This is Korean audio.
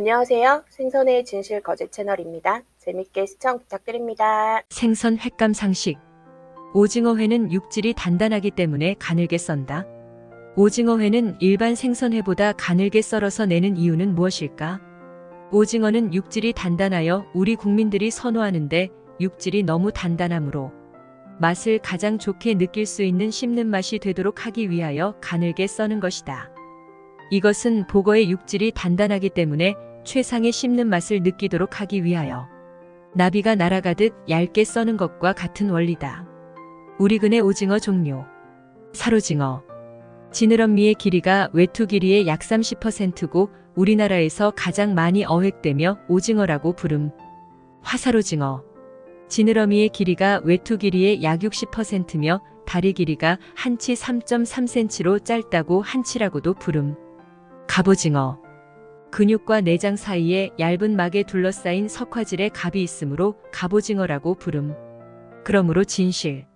안녕하세요. 생선의 진실 거짓 채널입니다. 재밌게 시청 부탁드립니다. 생선 횟감 상식. 오징어회는 육질이 단단하기 때문에 가늘게 썬다. 오징어회는 일반 생선회보다 가늘게 썰어서 내는 이유는 무엇일까? 오징어는 육질이 단단하여 우리 국민들이 선호하는데 육질이 너무 단단하므로 맛을 가장 좋게 느낄 수 있는 씹는 맛이 되도록 하기 위하여 가늘게 써는 것이다. 이것은 보거의 육질이 단단하기 때문에 최상의 씹는 맛을 느끼도록 하기 위하여 나비가 날아가듯 얇게 써는 것과 같은 원리다. 우리근의 오징어 종류. 사로징어. 지느러미의 길이가 외투 길이의 약 30%고 우리나라에서 가장 많이 어획되며 오징어라고 부름. 화사로징어. 지느러미의 길이가 외투 길이의 약 60%며 다리 길이가 한치 3.3cm로 짧다고 한치라고도 부름. 갑오징어. 근육과 내장 사이에 얇은 막에 둘러싸인 석화질의 갑이 있으므로 갑오징어라고 부름. 그러므로 진실.